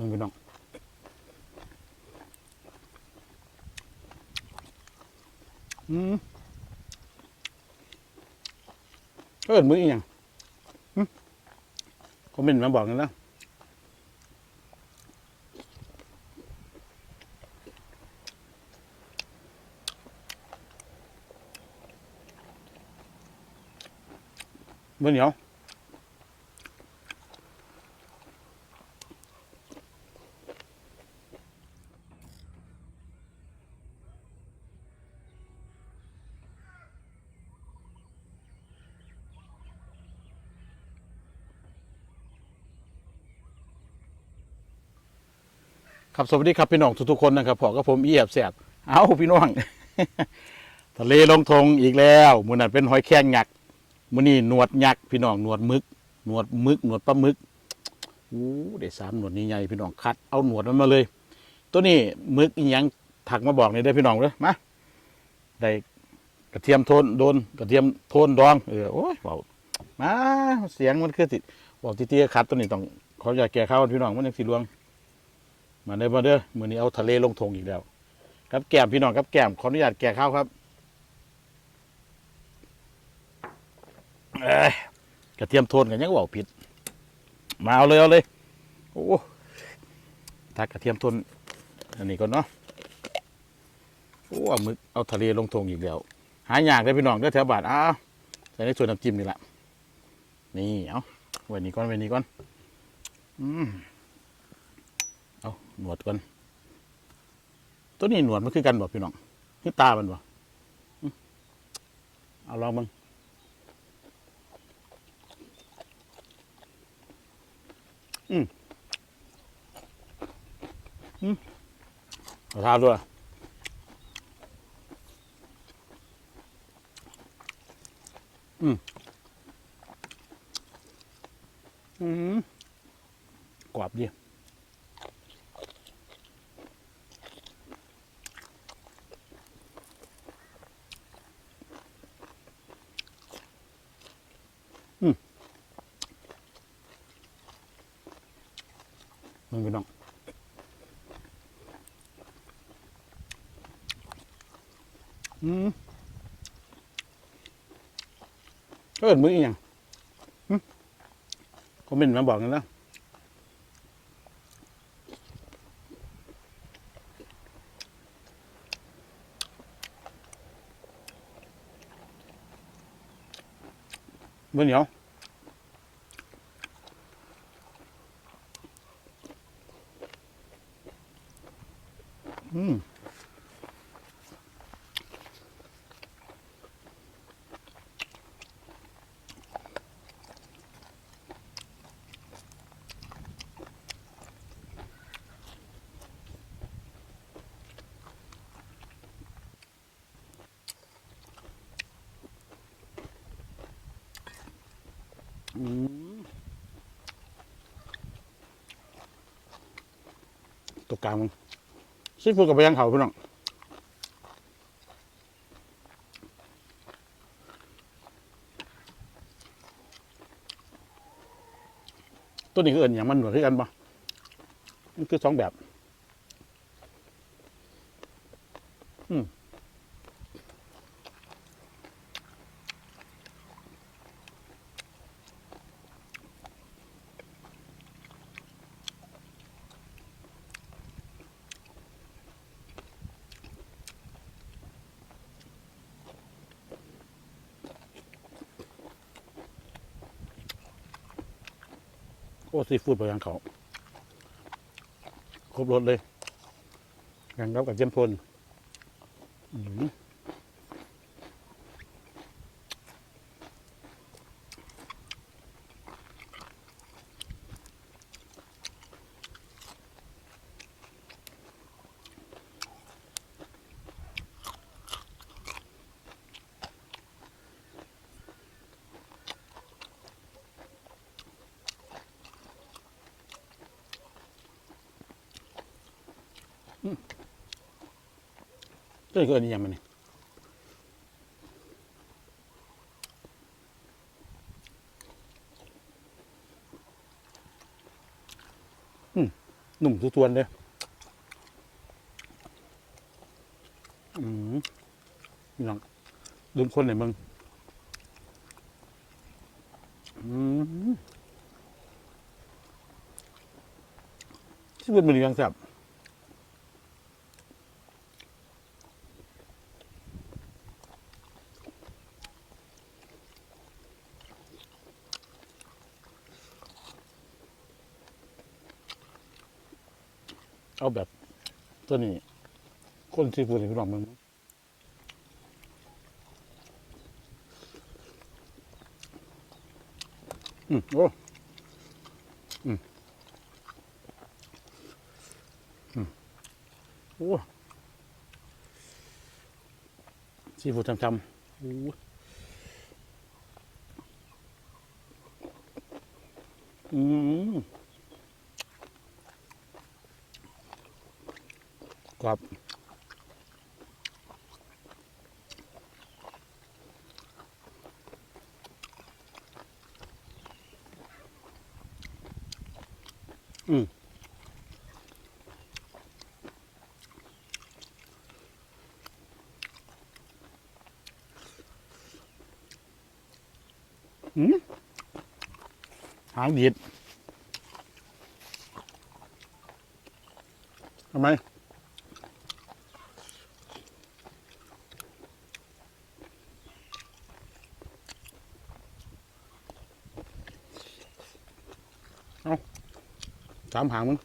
มึงพี่น้องอืมเอินมืออีหยังคอมเมนต์มาบอกกันแล้วเมื่อเหนียว ครับสวัสดีครับพี่น้องทุกๆคนนะครับพอกับผมอีแอบแสบเอาพี่น้อง ทะเลลงทงอีกแล้วมือนั้นเป็นหอยแครงหยักมือนี้หนวดหยักพี่น้องหนวดมึกหนวดมึกหนวดปลาหมึกอู้ได้สามหนวดนี้ใหญ่พี่น้องคัดเอาหนวดมันมาเลย ตัวนี้มึกอีหยังถักมาบอกนี่ได้พี่น้องเลยมาได้กระเทียมโทนโดนกระเทียมโทนดองเออโอ้ยเบามาเสียงมันคือติดบอกทีเตี้ยคัดตัวนี้ต้องขออย่าตแก่ข้าวพี่น้องมันยังสีรวง มาเด้อมาเด้อมือนี้เอาทะเลลงทงอีกแล้วครับแก้มพี่น้องครับแก้มขออนุญาตแก่ข้าวครับเอ้กระเทียมโทนกันยังบอกผิด มาเอาเลยเอาเลยโอ้ถ้ากระเทียมโทนอันนี้ก่อนเนาะโอ้เอามึกเอาทะเลลงทงอีกแล้ว หายากเลยพี่น้องเด้อแถวบาทอ้าวใส่ในส่วนน้ำจิ้มนี่แหละนี่เอาไว้นี่ก่อนไว้นี่ก่อน อืม หนวดก่อนตัวนี้หนวดมันคือกันบ่พี่น้องคือตามันบ่เอาลองมึงอืมอืมเอาทาด้วยอืมอืมกรอบดี อืมเอินมืออีหยังคอมเมนต์มาบอกกันแล้วมือเหนียวอืมอืม ตัวกลางมึงซีฟู้ดกับไปยังเขาพี่น้องตัวนี้คือเอินอย่างมันเหมือนกันปะมันคือสองแบบ อืม โอ้ซีฟู้ดไปยังเขาครบรถเลยยังรับกับเจยมพลอืม ตัวนี้คืออันนี้ยังมันนี่อืมหนุ่มทุกทวนเลยอืมพี่น้องลืมคนไหนมึง อืมที่เป็นมันยังแซ่บเอาแบบ ตัวนี้คนซีฟู้ดพี่น้องมึงอืมโอ้อืมอืมโอ้ซีฟู้ดจำๆโอ้อืม กรอบอืมอืมหางดีดทำไม สามหางมึง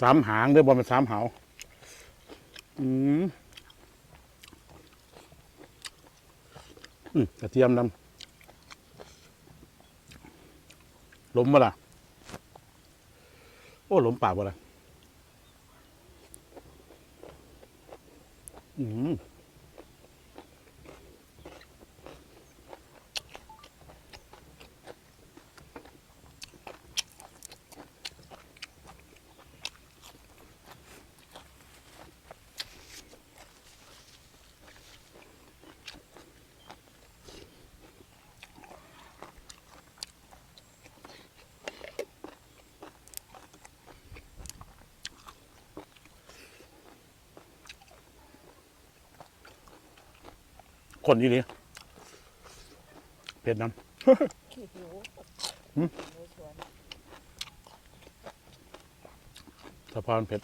สามหางเด้อบอลเป็นสามหาวอืมอืมกระเทียมนำล้มมาล่ะ โอ้ล้มปากมาล่ะอืม คนนี้นี่เผ็ดน้ขี้หิวหืมหิวชวนำสะพานเผ็ด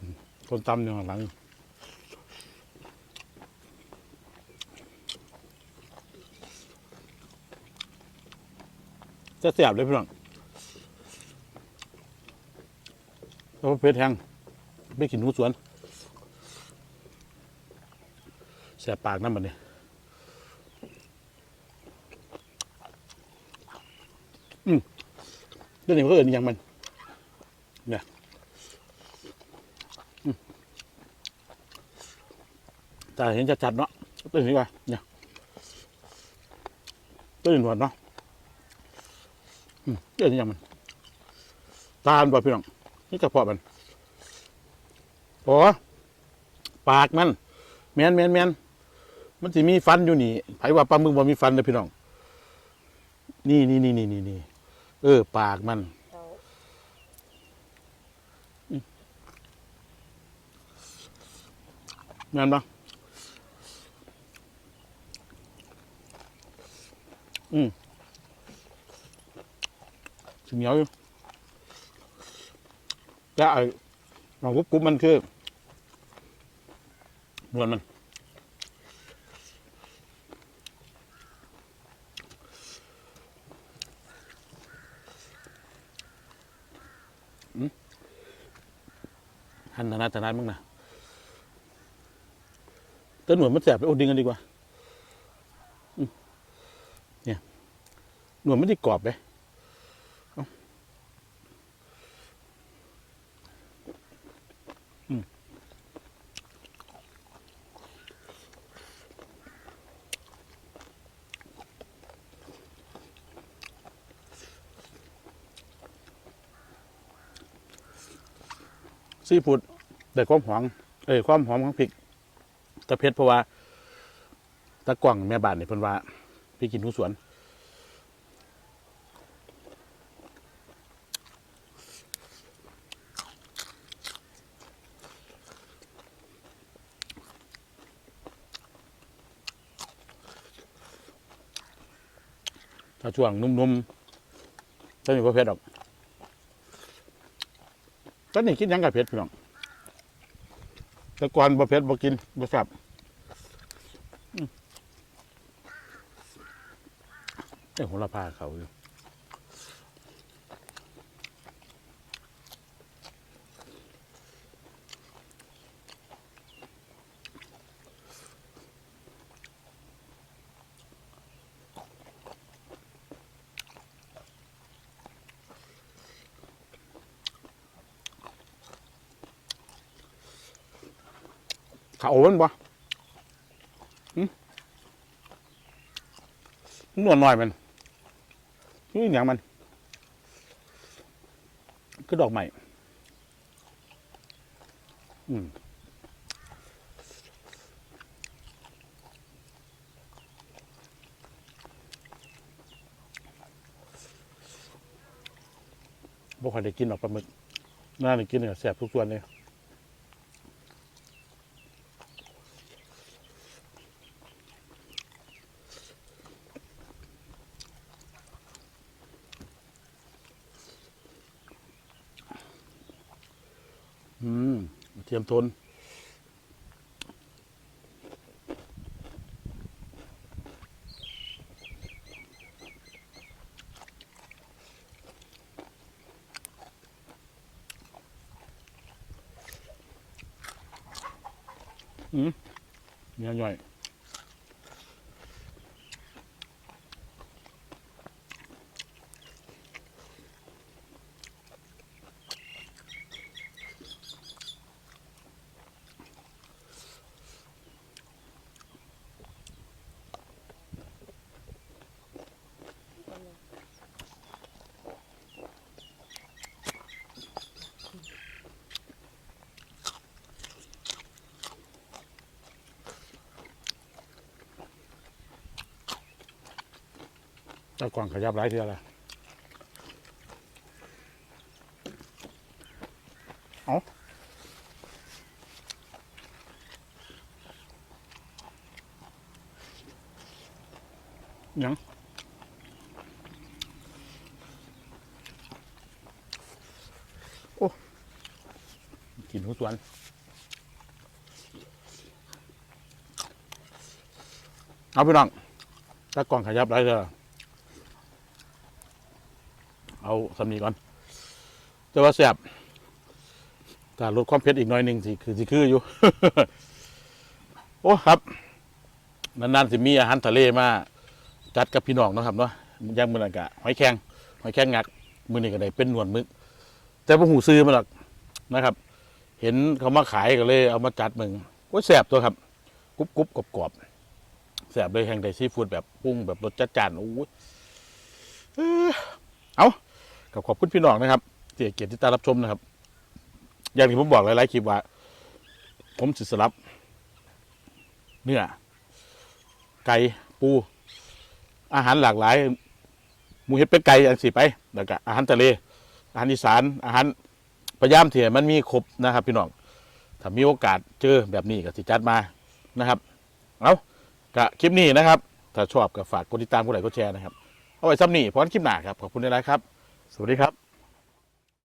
อืมคนตำอยู่ข้างหลังจะเสียบเลยพี่น้องเพราะว่าเผ็ดแห้งไม่กินหนูสวน แสบปากน้ำมันนี่อืมเรื่องนี้มันก็เอินอย่างมัน เนี่ยอืมแต่เห็นชัดๆเนาะตัวนี้ว่าเนี่ยตัวนี้หนวดเนาะอืมเรื่องนี้อย่างมัน ตาลบ่พี่น้องนี่กระเพาะมันโอ้ปากมันแมนแมนแมน มันจะมีฟันอยู่นี่ไผว่าปลาหมึกบ่มีฟันเลยพี่น้อง นี่นี่นี่นี่นี่นี่เออ ปากมันเขาแม่นปะอืมสิเหนียวอยู่แต่ไอ้หนองกุ๊บกุ๊บมันคือ นวลมัน หันนานาตานาดมั้งนะต้นหนวดมันแสบไปอ้ดึงกันดีกว่าเนี่ยหนวดมันที่กรอบเลยซีฟู้ด ได้ความหอมเอ้ยความหอมของพริกตะเพ็ดเพราะว่า ตะกว่องแม่บ้านเนี่ยเพิ่นว่าพี่กินทุกสวนถ้าช่วงนุ่มๆจะมีพวกเพ็ดออกตอนนี้กินยังกับเพ็ดพี่น้อง แต่ก่อนบะเพ็ดบะกินบะแซ่บอืมเอ้ยโหระพาเขาอยู่ เขามันบ่หนวลหน่อยมันนี่อย่างมันคือดอกใหม่อืมบ่ค่อยได้กินหรอกปลาหมึกน่าได้กินเนี่ยแสบทุกส่วนเลย อืมเทียมทน อืมเนี่ยหน่อย เจ้ากวางขยับหลายเทือละเอาหยังโอ้กินหัวสวนเอาพี่น้องตากล่องขยับหลายเทือ เอาสำนีก่อน แต่ว่าแสบแต่ลดความเผ็ดอีกหน่อยหนึ่งสิคือสิคืออยู่ โอ้ครับ นานๆสิมีอาหารทะเลมาจัดกับพี่น้องนะครับเนาะอยังมือนันกะหอยแครงหอยแครงงัก มือนี่ก็ได้เป็นหนวดมึก แต่พ่หูซื้อมาหรอกนะครับ เห็นเขามาขายก็เลย เอามาจัดมึงโอ้ยแสบตัวครับกรุบกรุบกรอบกรอบแสบเลยแห่งไดซีฟู้ดแบบปรุงแบบรสจัดจ้านโอ้ยเอ้อเอา กับขอบคุณพี่น้องนะครับที่ให้เกียรติที่ตารับชมนะครับ อย่างที่ผมบอกหลายๆคลิปว่า ผมสิสลับ เนื้อไก่ปู อาหารหลากหลายหมูเห็ดเป็ดไก่อันสิไปแล้วก็อาหารทะเล อาหารอีสานอาหารพยายามเถี่ยมันมีครบนะครับ พี่น้องถ้ามีโอกาสเจอแบบนี้ก็สิจัดมานะครับเอากะคลิปนี้นะครับ ถ้าชอบก็ฝากกดติดตามกดไลค์กดแชร์นะครับ เอาไว้ซ้ำนี่พร้อมคลิปหน้าครับ ขอบคุณหลายครับ สวัสดีครับ